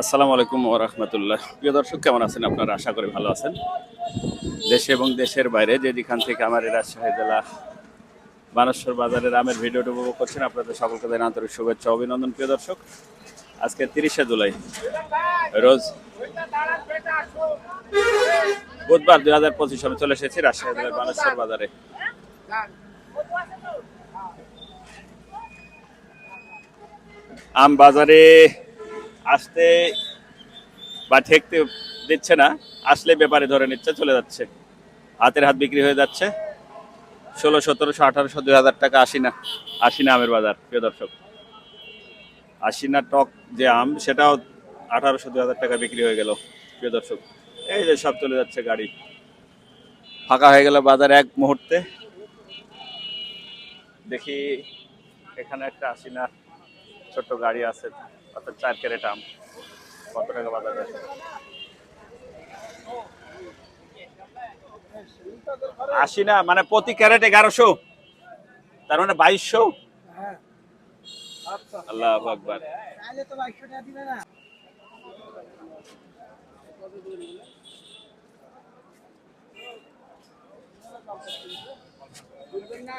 আসসালামু আলাইকুম রহমতুল্লাহ। প্রিয় দর্শক, কেমন আছেন আপনারা? আশা করি ভালো আছেন। দেশে এবং দেশের বাইরে যে যেখান থেকে আমার রাজশাহী জেলা বানেশ্বর বাজারের আমের ভিডিওটি উপভোগ করছেন, আপনাদের সকলকে দেন আন্তরিক শুভেচ্ছা অভিনন্দন, প্রিয় দর্শক। আজকে তিরিশে জুলাই, রোজ বুধবার দুই হাজার পঁচিশ আমি চলে এসেছি রাজশাহী জেলার বানেশ্বর বাজারে। আম বাজারে আসতে বা ঠেকতে দিচ্ছে না, আসলে ব্যাপারে ধরে নিচ্ছে, চলে যাচ্ছে। হাতের হাত বিক্রি হয়ে যাচ্ছে। ষোলো সতেরোশো আঠারোশো, দুই হাজার টাকা আশি না আশি না আমের বাজার, প্রিয় দর্শক। আশি না টক যে আম, সেটাও আঠারোশো, দুই হাজার টাকা বিক্রি হয়ে গেল, প্রিয় দর্শক। এই যে সব চলে যাচ্ছে গাড়ি। ফাঁকা হয়ে গেল বাজার এক মুহূর্তে। দেখি এখানে একটা আশি না ছোট্ট গাড়ি আছে। অর্থাৎ চার ক্যারেট আম। কত টাকা বাজার আশি না মানে প্রতি ক্যারেট এগারোশো। তার মানে বাইশশো। আল্লাহ আকবার। না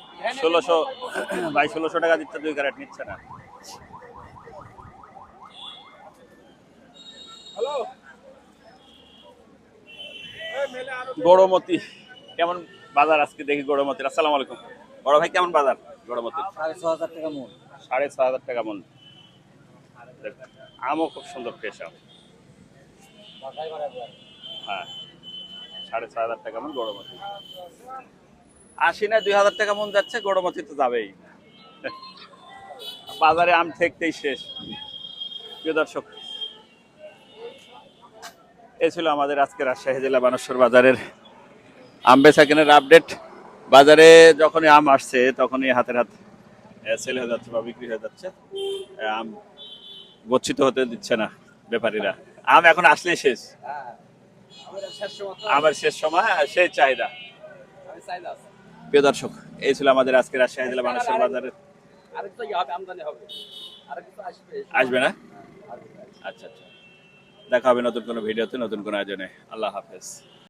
ষোলোশো ভাই ষোলোশো টাকা দিচ্ছে দুই ক্যারেট নিচ্ছে না। গড়মতি কেমন বাজার আজকে দেখি গড়মতির আসসালামু আলাইকুম। বড় ভাই কেমন বাজার গড়মতির সাড়ে ছ হাজার টাকা মন। সাড়ে ছ হাজার টাকা মন। আমও খুব সুন্দর ফ্রেশ আম। হ্যাঁ সাড়ে ছ হাজার টাকা মন গড়মতি আশি না দুই হাজার টাকা মন যাচ্ছে গড়মতি তো যাবেই। বাজারে আম ঠেকতেই শেষ। প্রিয় দর্শক এ ছিল আমাদের আজকে রাজশাহী জেলা বানেশ্বর বাজারের আম বেচা কেনার আপডেট বাজারে যখনই আম আসছে তখনই হাতের হাত সেল হয়ে যাচ্ছে বা বিক্রি হয়ে যাচ্ছে। আম গচ্ছিত হতে দিচ্ছে না ব্যাপারীরা আম এখন আসলেই শেষ। আমার শেষ সময়। আর সেই চাহিদা। প্রিয় দর্শক এই ছিল আমাদের আজকে রাজশাহী জেলা বানেশ্বর বাজারের হবে। আরেকটা আসবে। আসবে না? আচ্ছা আচ্ছা। দেখা হবে নতুন কোনো ভিডিওতে নতুন কোনো আয়োজনে। আল্লাহ হাফেজ।